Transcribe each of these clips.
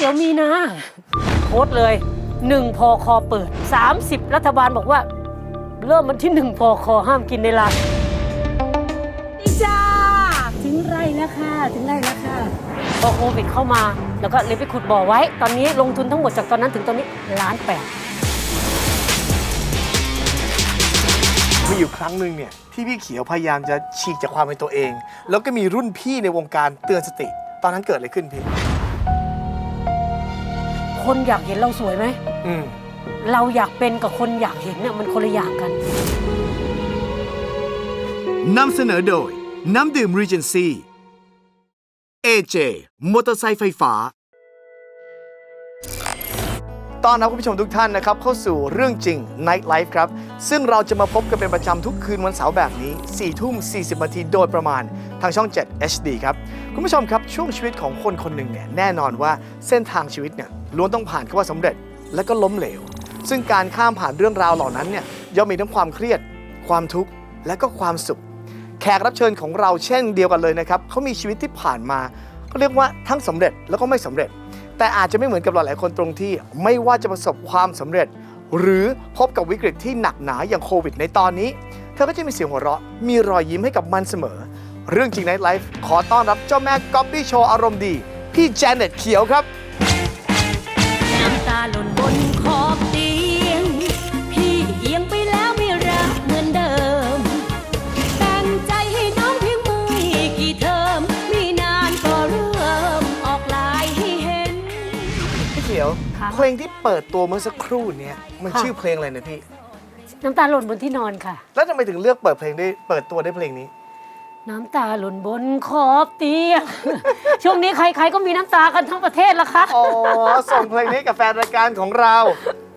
ตี๋ยวมีนาโพสต์เลยหนึ่งพอคอเปิด 30 รัฐบาลบอกว่า เริ่มมันที่หนึ่งพอคอห้ามกินในร้านจ้าถึงไรแล้วค่ะถึงไรแล้วค่ะพอโควิดเข้ามา แล้วก็เลยไปขุดบ่อไว้ ตอนนี้ลงทุนทั้งหมดจากตอนนั้นถึงตอนนี้ล้านแปดมีอยู่ครั้งหนึ่งเนี่ยที่พี่เขียวพยายามจะฉีกจากความเป็นตัวเอง แล้วก็มีรุ่นพี่ในวงการเตือนสติ ตอนนั้นเกิดอะไรขึ้นพี่ คนอยากเห็นเราสวยไหม อืมเราอยากเป็นกับคนอยากเห็นเนี่ยมันคนละอย่างกัน นำเสนอโดย น้ำดื่ม Regency AJ มอเตอร์ไซค์ไฟฟ้า ตอนรับคุณผู้ชมทุกท่านนะครับเข้าสู่เรื่องจริง Night Life ครับ ซึ่งเราจะมาพบกันเป็นประจำทุกคืนวันเสาร์แบบนี้4ทุ่ม 40นาทีโดยประมาณทางช่อง 7 HD ครับ คุณผู้ชมครับช่วงชีวิตของคนคนหนึ่งเนี่ยแน่นอนว่าเส้นทางชีวิตเนี่ยล้วนต้องผ่านคำว่าสำเร็จและก็ล้มเหลว ซึ่งการข้ามผ่านเรื่องราวเหล่านั้นเนี่ยย่อมมีทั้งความเครียด ความทุกข์และก็ความสุข แขกรับเชิญของเราเช่นเดียวกันเลยนะครับเขามีชีวิตที่ผ่านมาก็เรียกว่าทั้งสำเร็จแล้วก็ไม่สำเร็จ แต่อาจจะไม่เหมือนกับหลายๆคนตรงที่ ไม่ว่าจะประสบความสำเร็จ หรือพบกับวิกฤตที่หนักหนาอย่างโควิดในตอนนี้ เธอก็จะมีเสียงหัวเราะ มีรอยยิ้มให้กับมันเสมอ เรื่องจริงในไลฟ์ขอต้อนรับเจ้าแม่ก๊อปปี้โชว์อารมณ์ดี พี่แจเน็ตเขียวครับน้ำตาหล่นบน ครับเพลงที่เปิดตัวเมื่อสักครู่เนี้ยมันค่ะ ชื่อเพลงอะไรนะพี่ น้ำตาหล่นบนที่นอนค่ะ แล้วทำไมถึงเลือกเปิดเพลงได้เปิดตัวได้เพลงนี้ น้ำตาหล่นบนขอบเตียง ช่วงนี้ใครๆก็มีน้ำตากันทั้งประเทศละคะ อ๋อ ส่งเพลงนี้กับแฟนรายการของเรา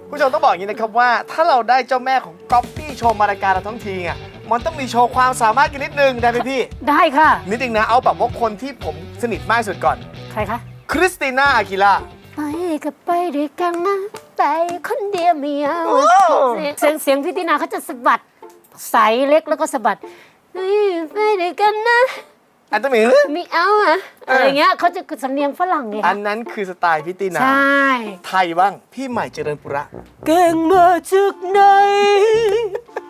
ผู้ชมต้องบอกอย่างนี้นะครับว่า ถ้าเราได้เจ้าแม่ของก๊อปปี้โชว์มารายการเราทั้งทีอะมันต้องมีโชว์ความสามารถกันนิดนึงได้ไหมพี่ ได้ค่ะ นิดนึงนะเอาแบบว่าคนที่ผมสนิทมากที่สุดก่อน ใครคะ คริสติน่าอากิล่า ไปก็ไปด้วยกันนะไปคนเดียวไม่เอาโอ้เสียงเสียงพี่ตินาเขาจะสะบัดใสเล็กแล้วก็สะบัดเฮ้ยไปด้วยกันนะอันต้องมีไม่เอาอะอะไรเงี้ยเขาจะสำเนียงฝรั่งไงอันนั้นคือสไตล์พี่ตินาใช่ไทยบ้างพี่ใหม่เจริญปุระเก่งมาจากไหน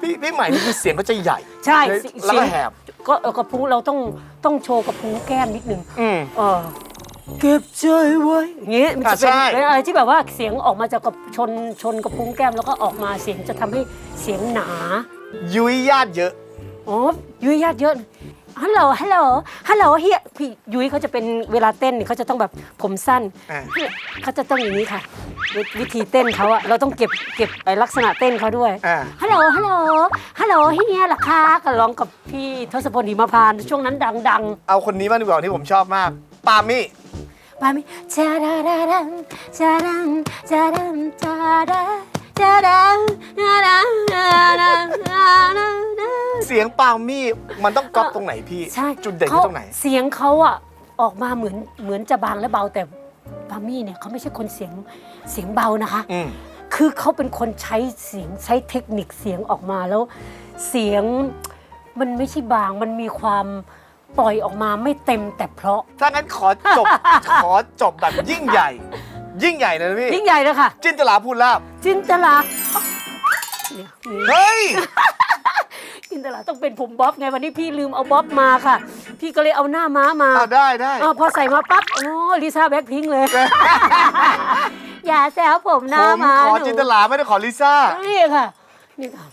พี่พี่ใหม่นี่คือเสียงก็จะใหญ่ ใช่แล้วก็แหบก็เออกระพุ้งเราต้องต้องโชว์กระพุ้งแก้มนิดนึงอืมเออ เก็บใจไว้อย่างงี้มันจะเป็นอะใช่ เป็นอะไรที่แบบว่าเสียงออกมาจากกับชนชนกระพุ้งแก้มแล้วก็ออกมาเสียงจะทำให้เสียงหนา ยุ้ยญาติเยอะ อ๋อยุ้ยญาติเยอะฮัลโหลฮัลโหลฮัลโหลเฮียพี่ยุ้ยเขาจะเป็นเวลาเต้นเนี่ยเขาจะต้องแบบผมสั้นอ่า เขาจะต้องอย่างนี้ค่ะววิธีเต้นเขาอะเราต้องเก็บเก็บไอ้ลักษณะเต้นเขาด้วยอ่า ฮัลโหลฮัลโหลฮัลโหลเฮียล่ะคะก็ร้องกับพี่ทศพลหิมพานต์ช่วงนั้นดังๆเอาคนนี้บ้างดีกว่าที่ผมชอบมาก ปามี่ ปามิจาดาดาดังจาดังจาดังจาดาจาดังจาดังจาดังจาดังเสียงปามี่มันต้องก๊อปตรงไหนพี่ ใช่จุดเด่นขาคือตรงไหน เสียงเขาอะออกมาเหมือนเหมือนจะบางและเบาแต่ปามี่เนี่ยเขาไม่ใช่คนเสียงเสียงเบานะคะ อืม คือเขาเป็นคนใช้เสียงใช้เทคนิคเสียงออกมาแล้ว เสียงมันไม่ใช่บางมันมีความ ปล่อยออกมาไม่เต็มแต่เพราะ ถ้างั้นขอจบ ขอจบแบบยิ่งใหญ่ ยิ่งใหญ่เลยนะพี่ ยิ่งใหญ่เลยค่ะ จินตลาพูดลาบ จินตลาเนี่ยมีเฮ้ย จินตลาต้องเป็นผมบ๊อบไงวันนี้พี่ลืมเอาบ๊อบมาค่ะ พี่ก็เลยเอาหน้าม้ามาเอาได้ได้อ้าวพอใส่มาปั๊บโอ้ลิซ่าแบ็คพิงค์เลย อย่าแซวผมหผน้ามม้าขอหนูจินตลาไม่ได้ขอลิซ่า นี่ค่ะ นี่ค่ะ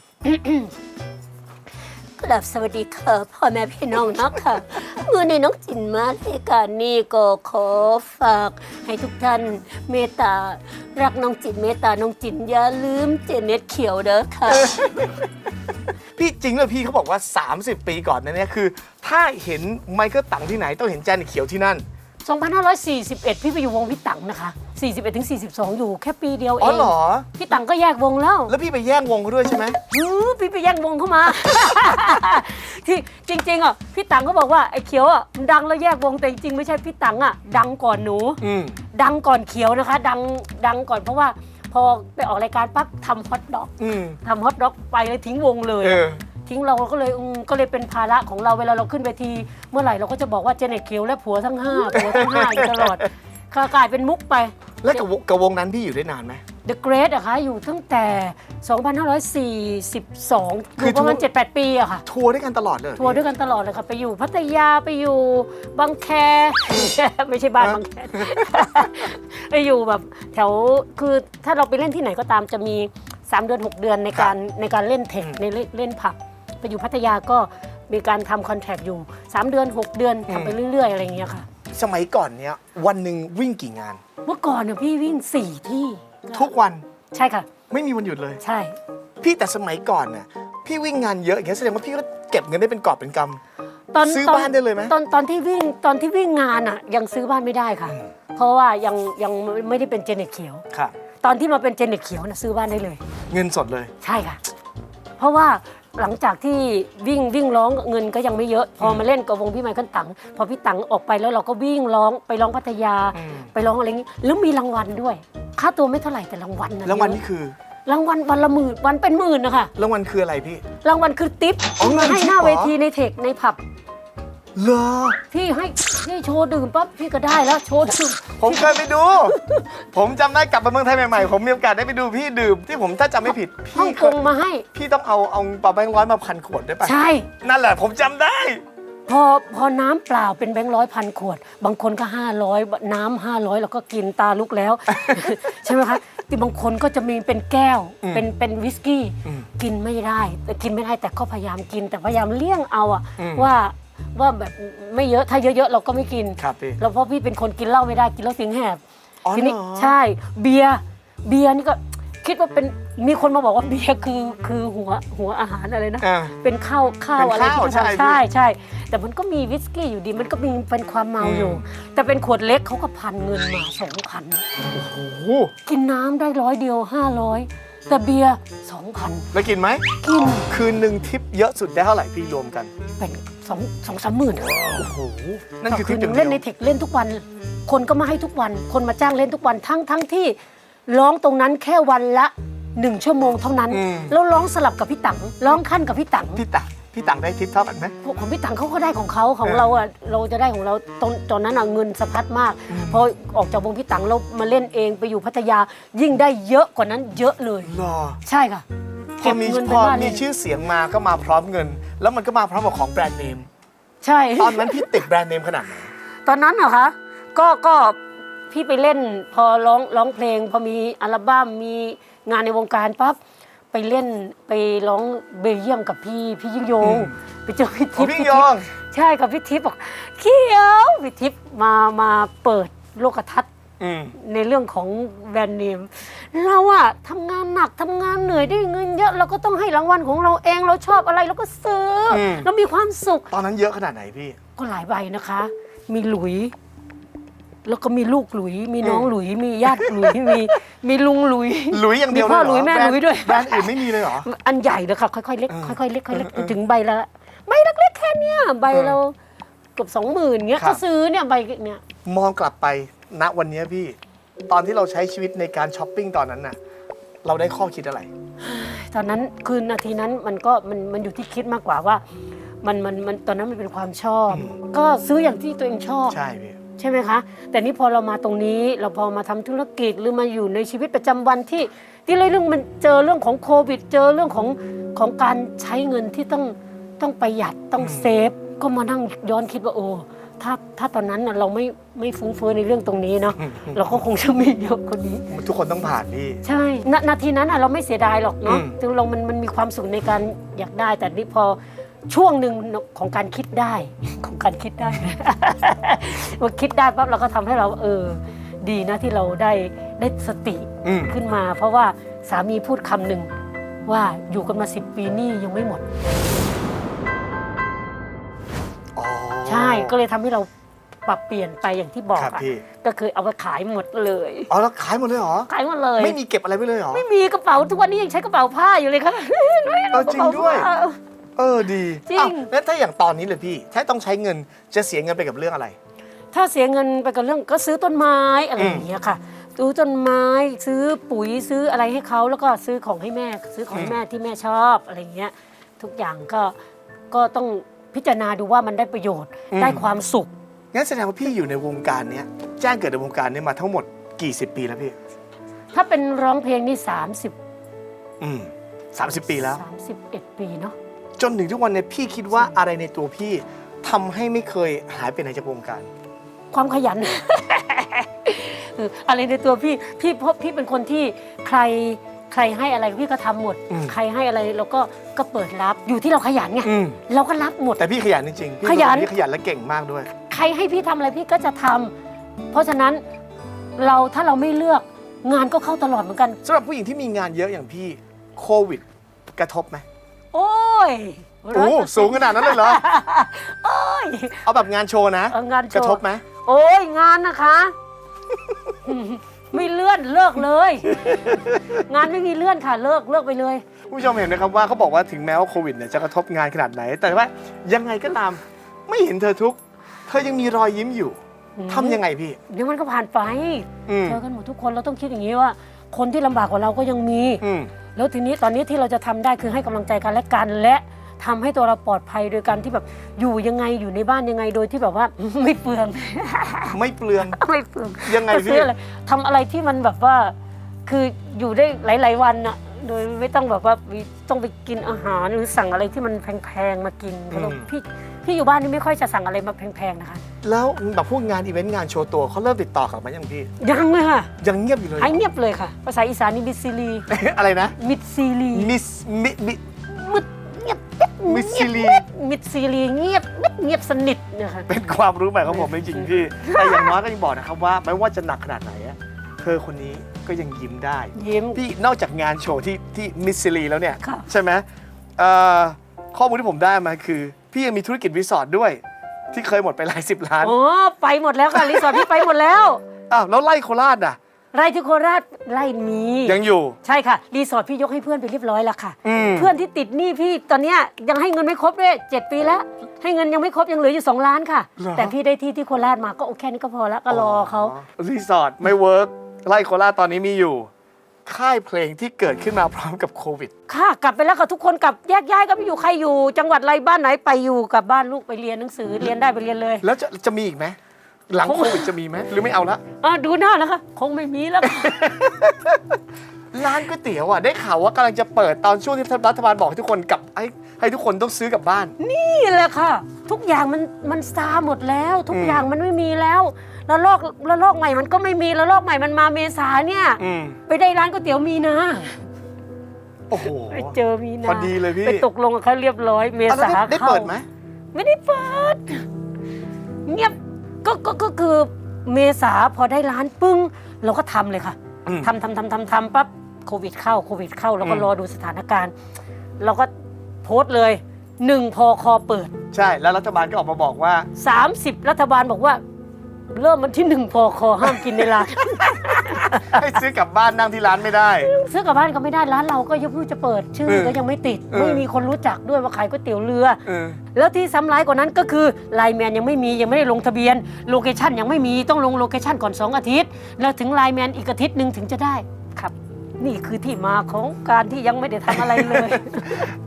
กลับสวัสดีค่ะพ่อแม่พี่น้องนะคะเมื่อในน้องจินมาในการนี้ก็ขอฝากให้ทุกท่านเมตตารักน้องจินเมตตาน้องจินอย่าลืมเจเน็ตเขียวเด้อค่ะ พี่จริงเลยพี่เขาบอกว่า 30 ปีก่อนนั้นเนี่ยคือ ถ้าเห็นไมเคิลตังที่ไหนต้องเห็นแจนเขียวที่นั่น 2541 พี่ไปอยู่วงพี่ตังนะคะ 41ถึง42 อยู่แค่ปีเดียวเออ๋องเหรอ พี่ตังก็แยกวงแล้วแล้วพี่ไปแย่งวงเขาด้วยใช่ไหม หือพี่ไปแย่งวงเข้ามา ที่จริงๆอะพี่ตังก็บอกว่าไอ้เขียวอะมันดังแล้วแยกวงแต่จริงๆไม่ใช่พี่ตังอะดังก่อนหนู อืม ดังก่อนเขียวนะคะ ดังดังก่อนเพราะว่าพอไปออกรายการปั๊บทำฮอตด็อกอืม ทำฮอตด็อกไปเลยทิ้งวงเลย เออ ทิ้งเราก็เลยอืมก็เลยเป็นภาระของเราเวลาเราขึ้นเวที เมื่อไหร่เราก็จะบอกว่าเจเน็ตเขียวและผัวทั้งห้าผัวทั้งห้าอยู่ตลอดก็กลายเป็นมุกไป แล้วกับวงกับวงนั้นพี่อยู่ได้นานไหม The Great อะคะอยู่ตั้งแต่ 2542คือคือ ประมาณทัวร์7-8 ปีอะค่ะ ทัวร์ด้วยกันตลอดเลยทัวร์ด้วยกันตลอดเลยค่ะ ไปอยู่พัทยาไปอยู่บางแค ไม่ใช่บ้านบางแค ไปอยู่แบบแถวคือถ้าเราไปเล่นที่ไหนก็ตามจะมี 3 เดือน 6 เดือนในการในการเล่นเทคในเล่นเล่นผับ ไปอยู่พัทยาก็มีการทำคอนแทคอยู่ 3 เดือน 6 เดือนทำไปเรื่อย ๆ อะไรอย่างเงี้ยค่ะ สมัยก่อนเนี้ยวันหนึ่งวิ่งกี่งาน เมื่อก่อนเนี่ยพี่วิ่ง 4 ที่ทุกวันใช่ค่ะ ไม่มีวันหยุดเลย ใช่ พี่แต่สมัยก่อนน่ะพี่วิ่งงานเยอะอย่างเงี้ยแสดงว่าพี่ก็เก็บเงินได้เป็นกอบเป็นกตอนซื้อตบ้านได้เลยไหม ตอนตอนที่วิ่งตอนที่วิ่งงานอะยังซื้อบ้านไม่ได้ค่ะ เพราะว่ายังยังไม่ได้เป็นเจเน็ตเขียวำค่ะ ตอนที่มาเป็นเจเน็ตเขียวนะซื้อบ้านได้เลย เงินสดเลย ใช่ค่ะ เพราะว่า หลังจากที่วิ่งวิ่งร้องเงินก็ยังไม่เยอะ พอมาเล่นกับวงพี่ไมเคิลตังพอพี่ตังออกไปแล้วเราก็วิ่งร้องไปร้องพัทยาอืมไปร้องอะไรอย่างนี้แล้วมีรางวัลด้วย ค่าตัวไม่เท่าไหร่แต่รางวัลนะรางวัลเยนี่อะคือ รางวัลวันละหมื่นวันเป็นหมื่นนะคะรางวัลคืออะไรพี่ รางวัลคือทิปอ๋อเงินให้ทิปหน้าเหรอเวทีในเทคในผับ เหรอ พี่ให้พี่โชว์ดื่มปั๊บพี่ก็ได้แล้วโชว์ดื่มผมเคยไปดู ผมจำได้กลับมาเมืองไทยใหม่ๆ ผมมีโอกาสได้ไปดูพี่ดื่มที่ผมถ้าจำไม่ผิดฮ่อพี่งเคกยงมาให้ พี่ต้องเอาเอาปาแบงค์ร้อยมาพันขวดด้วยป่ะใช่ นั่นแหละผมจำได้ พอพอน้ำเปล่าเป็นแบงค์ร้อยพันขวด บางคนก็ 500 น้ำ500แล้วก็กินตาลุกแล้ว ใช่ไหมคะที่บางคนก็จะมีเป็นแก้ว อืมเป็นเป็นวิสกี้ อืมกินไม่ได้ แต่กินไม่ได้แต่ก็พยายามกินแต่พยายามเลี่ยงเอาอะอืม ว่า ว่าแบบไม่เยอะถ้าเยอะๆเราก็ไม่กินครับพี่แล้วเพราะพี่เป็นคนกินเหล้าไม่ได้กินเหล้าเสียงแหบอ๋อทีนี้เหรอ ใช่เบียร์เบียร์นี่ก็คิดว่าเป็นมีคนมาบอกว่าเบียร์คือคือหัวหัวอาหารอะไรนะ อ่า เป็นข้าวข้าวเป็นอะไรข้าวที่ใช่ทำใช่ใช่ แต่มันก็มีวิสกี้อยู่ดี มันก็มีเป็นความเมาอยู่ อืม แต่เป็นขวดเล็กเขาก็พันเงินมาสองพันโอ้โห กินน้ำได้ร้อยเดียวห้าร้อย แต่เบียร์สองพันแล้วกินไหม กินคืนหนึ่งทิปเยอะสุดได้เท่าไหร่พี่รวมกัน เป็นสองสองสามหมื่นโอ้โห นั่นต่อคือคืทิปนหเดีนึ่ยวงเล่นในเทคเล่นทุกวัน คนก็มาให้ทุกวัน คนมาจ้างเล่นทุกวันทั้งทั้งที่ร้องตรงนั้นแค่วันละหนึ่งชั่วโมงเท่านั้นอืมแล้วร้องสลับกับพี่ตังร้องขั้นกับพี่ตังพี่ตัง พี่ตังได้ทิปเท่ากันไหม พวกของพี่ตังเขาก็ได้ของเขาของเออเราอะเราจะได้ของเราตอนตอนนั้นอะเงินสะพัดมากอืม พอออกจากวงพี่ตังเรามาเล่นเองไปอยู่พัทยายิ่งได้เยอะกว่านั้นเยอะเลยรอใช่ค่ะพอมีเก็บเงินพไปอบ้านมีเล่นชื่อเสียงมาก็มาพร้อมเงิน แล้วมันก็มาพร้อมกับของแบรนด์เนม ใช่ ตอนนั้นพี่ติดแบรนด์เนมขนาดไหน ตอนนั้นเหรอคะ ก็ก็พี่ไปเล่นพอร้องร้องเพลง พอมีอัลบั้มมีงานในวงการปั๊บ ไปเล่นไปร้องเบลเยียมกับพี่พี่ยิ่งยงอืมไปเจอพี่ขอทิงพย์พี่พี่ยทิพองย์ใช่กับพี่ทิพย์บอกเขียวพี่ทิพย์มามาเปิดโลกทัศน์อืมในเรื่องของแบรนด์เนมเราอะทำงานหนักทำงานเหนื่อยได้เงินเยอะเราก็ต้องให้รางวัลของเราเองเราชอบอะไรเราก็ซื้ออมเรามีความสุข ตอนนั้นเยอะขนาดไหนพี่ ก็หลายใบนะคะ มีหลุย แล้วก็มีลูกหลุย มีน้องอืมหลุย มีญาติหลุย มีมีลุงหลุย หลุยอย่างเดียวมีพ่อเรหลุยแม่บรนหลุยด้วย แบรนด์อื่นไม่มีเลยเหรอ อันใหญ่เลยค่ะค่อยๆเล็กเออค่อยๆเล็กค่อยๆเล็กเออเออถึงใบละใบเล็กๆแค่เนี้ยใบเออเราเกือบสองหมื่นเงี้ยครับ ก็ซื้อเนี่ยใบเนี้ยมองกลับไปณวันนี้พี่ ตอนที่เราใช้ชีวิตในการช้อปปิ้งตอนนั้นน่ะ เราได้ข้อคิดอะไร ตอนนั้นคือนาทีนั้นมันก็มันมันอยู่ที่คิดมากกว่าว่า มันมันมันตอนนั้นมันเป็นความชอบอืมก็ซื้ออย่างที่ตัวเองชอบ ใช่พี่ ใช่ไหมคะ แต่นี่พอเรามาตรงนี้เราพอมาทำธุรกิจหรือมาอยู่ในชีวิตประจำวันที่ ที่เรื่องมันเจอเรื่องของโควิด เจอเรื่องของของการใช้เงินที่ต้องต้องประหยัดต้องอืมเซฟก็มานั่งย้อนคิดว่าโอ้ถ้าถ้าตอนนั้นน่ะเราไม่ไม่ฟุ้งเฟ้อในเรื่องตรงนี้เนาะเราก็คงจะมีเยอะกว่านี้ ทุกคนต้องผ่านพี่ ใช่ณนาทีนั้นน่ะเราไม่เสียดายหรอกเนาะอืมถึงเรามันมันมีความสุขในการอยากได้แต่นี่พอ ช่วงหนึ่งของการคิดได้ของการคิดได้พอคิดได้ปั๊บเราก็ทำให้เราเออ ดีนะที่เราได้ได้สติอืมขึ้นมา เพราะว่าสามีพูดคำหนึ่งว่าอยู่กันมาสิบปีหนี่ยังไม่หมดอ๋อใช่ก็เลยทำให้เราปรับเปลี่ยนไปอย่างที่บอกครับอะพี่ก็คือเอาไปขายหมดเลยอ๋อแล้วขายหมดเลยเหรอขายหมดเลย ไม่มีเก็บอะไรไว้เลยเหรอไม่มีกระเป๋าทุกวันนี้ยังใช้กระเป๋าผ้าอยู่เลยค่ะเออจริงด้วยกระ เป๋าผ้าเออดีจริง อ้าวแล้วถ้าอย่างตอนนี้เลยพี่ ถ้าต้องใช้เงินจะเสียเงินไปกับเรื่องอะไร ถ้าเสียเงินไปกับเรื่องก็ซื้อต้นไม้อะไรอืมอย่างเงี้ยค่ะซื้อต้นไม้ซื้อปุ๋ยซื้ออะไรให้เขาแล้วก็ซื้อของให้แม่ ซื้อของให้แม่ที่แม่ชอบอะไรอย่างเงี้ยทุกอย่างก็ก็ต้องพิจารณาดูว่ามันได้ประโยชน์ได้ความสุข งั้นแสดงว่าพี่อยู่ในวงการเนี้ยแจ้งเกิดในวงการเนี้ยมาทั้งหมดกี่สิบปีแล้วพี่ ถ้าเป็นร้องเพลงนี่30 อืมสามสิบปีแล้ว 31 ปีเนาะ จนถึงทุกวันเนี้พี่คิดว่าอะไรในตัวพี่ทำให้ไม่เคยหายไปไหนจากวงการ ความขยัน เอออะไรในตัวพี่พี่เพราะพี่เป็นคนที่ใครใครให้อะไรพี่ก็ทำหมด อืม ใครให้อะไรเราก็ก็เปิดรับอยู่ที่เราขยันไงอืมเราก็รับหมด แต่พี่ขยันจริงๆพี่ขยัน เป็นคที่ขยันและเก่งมากด้วย ใครให้พี่ทำอะไรพี่ก็จะทำเพราะฉะนั้นเราถ้าเราไม่เลือกงานก็เข้าตลอดเหมือนกัน สำหรับผู้หญิงที่มีงานเยอะอย่างพี่โควิด กระทบไหม โอ้ยโอ้สูงขนาดนั้นเลยเหรอ โอ้ย เอาแบบงานโชว์นะ เอางานโชว์ กระทบไหมโอ้ยงานนะคะ ไม่เลื่อนเลิกเลย งานไม่มีเลื่อนค่ะเลิกเลิกไปเลยผู้ชมเห็นไหมครับว่าเขาบอกว่าถึงแม้ว่าโควิดเนี่ยจะกระทบงานขนาดไหน แต่ว่ายังไงก็ตาม ไม่เห็นเธอทุกข์เธอยังมีรอยยิ้มอยู่อืม ทำยังไงพี่ เดี๋ยวมันก็ผ่านไปอืมเจอกันหมดทุกคนเราต้องคิดอย่างนี้ว่า คนที่ลำบากกว่าเราก็ยังมี อืม แล้วทีนี้ตอนนี้ที่เราจะทำได้คือให้กำลังใจกันและกันและทำให้ตัวเราปลอดภัยโดยการที่แบบอยู่ยังไงอยู่ในบ้านยังไงโดยที่แบบว่าไม่เปลือง ไม่เปลืองไม่เปลืองยังไงก็พี่ซื้ออะไรทำอะไรที่มันแบบว่า คืออยู่ได้หลาย ๆ วันอะโดยไม่ต้องแบบว่าต้องไปกินอาหารหรือสั่งอะไรที่มันแพงๆมากินเพราะเรา พี่พี่อยู่บ้านนี่ไม่ค่อยจะสั่งอะไรมาแพงๆนะคะ แล้วแบบพวกงานอีเวนต์งานโชว์ตัวเขาเริ่มติดต่อกลับมายังพี่ ยังเลยค่ะยังเงียบอยู่เลยหายเงียบเลยค่ะ ภาษาอีสานนี่มิดซีรีอะไรนะ มิดซีรีมิสมิมิมิดเงียบมิดซีรีมิดซีรี เงียบเงียบสนิทนะคะ เป็นความรู้ใหม่ของผมจริงๆพี่ แต่อย่างน้อยก็ยังบอกนะครับว่าไม่ว่าจะหนักขนาดไหนอะเธอคนนี้ก็ยังยิ้มได้ ยิ้ม พี่นอกจากงานโชว์ที่ที่มิสซิลีแล้วเนี่ย ค่ะ ใช่ไหมเอ่อข้อมูลที่ผมได้มาคือ พี่ยังมีธุรกิจรีสอร์ทด้วย ที่เคยหมดไปหลายสิบล้านอ๋อไปหมดแล้วค่ะรีสอร์ทพี่ไปหมดแล้ว อ้าวแล้วไล่โคราชอะ ไร่ที่โคราชไร่มียังอยู่ ใช่ค่ะ รีสอร์ทพี่ยกให้เพื่อนไปเรียบร้อยแล้วค่ะ อืม เพื่อนที่ติดหนี้พี่ตอนเนี้ยยังให้เงินไม่ครบด้วยเจ็ดปีแล้วให้เงินยังไม่ครบยังเหลืออยู่2ล้านค่ะ เหรอ แต่พี่ได้ที่ที่โคราชมาก็โอเคนี่ก็พอแล้วก็รอเขารีสอร์ทไม่เวิร์กไล่โคราชตอนนี้มีอยู่ ค่ายเพลงที่เกิดขึ้นมาพร้อมกับโควิด ค่ะ กลับไปแล้วค่ะทุกคนกลับแยกย้ายกันไปอยู่ใครอยู่ จังหวัดอะไรบ้านไหนไปอยู่กับบ้านลูกไปเรียนหนังสือเรียนได้ไปเรียนเลย แล้วจะจะมีอีกไหมหลังโควิดจะมีไหมหรือไม่เอาละอะดูหน้านะคะคงไม่มีแล้วค่ะ ร้านก๋วยเตี๋ยวอะได้ข่าวว่ากำลังจะเปิดตอนช่วงที่รัฐบาลบอกให้ทุกคนกลับให้ให้ทุกคนต้องซื้อกลับบ้าน นี่แหละค่ะ ทุกอย่างมันมันซาหมดแล้ว ทุกอืมอย่างมันไม่มีแล้ว แล้วลอกแล้วลอกใหม่มันก็ไม่มีแล้วลอกใหม่มันมาเมษาเนี่ย อืมไปได้ร้านก๋วยเตี๋ยวมีนะโอ้โห ไปเจอมีนาพอดีเลยพี่ ไปตกลงกับเขาเรียบร้อย เมอะแล้วษาได้ได้เข้าเปิดไหม ไม่ได้เปิด เงียบก็ก็ก็คือเมษาพอได้ร้านปึ้ง เราก็ทำเลยค่ะ อืม ทำทำทำทำทำปั๊บโควิดเข้าโควิดเข้าเราก็อืม รอดูสถานการณ์ เราก็โพสต์เลยหนึ่งพอคอเปิด ใช่ แล้วรัฐบาลก็ออกมาบอกว่า 30 รัฐบาลบอกว่า เริ่มมันที่หนึ่งพอคอห้ามกินในร้าน ให้ซื้อกลับบ้านนั่งที่ร้านไม่ได้ ซื้อกลับบ้านก็ไม่ได้ร้านเราก็ยังเพิ่งจะเปิดชื่อเออก็ยังไม่ติด เออ ไม่มีคนรู้จักด้วยว่าขายก๋วยเตี๋ยวเรือ เออ แล้วที่ซ้ำร้ายกว่านั้นก็คือไลน์แมนยังไม่มียังไม่ได้ลงทะเบียนโลเคชันยังไม่มีต้องลงโลเคชันก่อน 2 อาทิตย์ แล้วถึงไลน์แมนอีกอาทิตย์หนึ่งถึงจะได้ครับ นี่คือที่มาของการที่ยังไม่ได้ทำอะไรเลย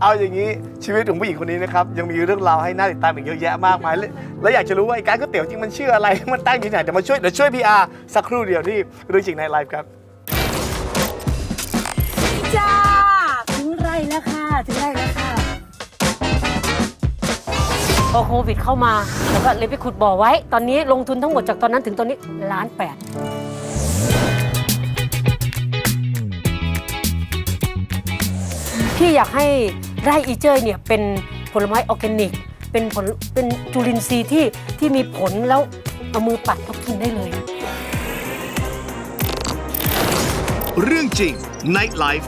เอาอย่างนี้ชีวิตของผู้หญิงคนนี้นะครับยังมีเรื่องราวให้น่าติดตามอีกเยอะแยะมากมายและและอยากจะรู้ว่าไอ้การก๋วยเตี๋ยวจริงมันชื่ออะไร มันตั้งอยู่ที่ไหนเดี๋ยวมาช่วยเดี๋ยวช่วยพีอาร์สักครู่เดียวที่เรื่องจริงในไลฟ์ครับ จ้า ถึงไรแล้วค่ะ ถึงไรแล้วค่ะ พอโควิดเข้ามาแล้วก็เลยไปขุดบ่อไว้ ตอนนี้ลงทุนทั้งหมดจากตอนนั้นถึงตอนนี้ล้านแปด พี่อยากให้ไร่อีเจยเนี่ยเป็นผลไม้ออร์แกนิก เป็นผลเป็นจุลินทรีย์ที่ที่มีผลแล้วเอามือปัดก็กินได้เลย เรื่องจริง Night Life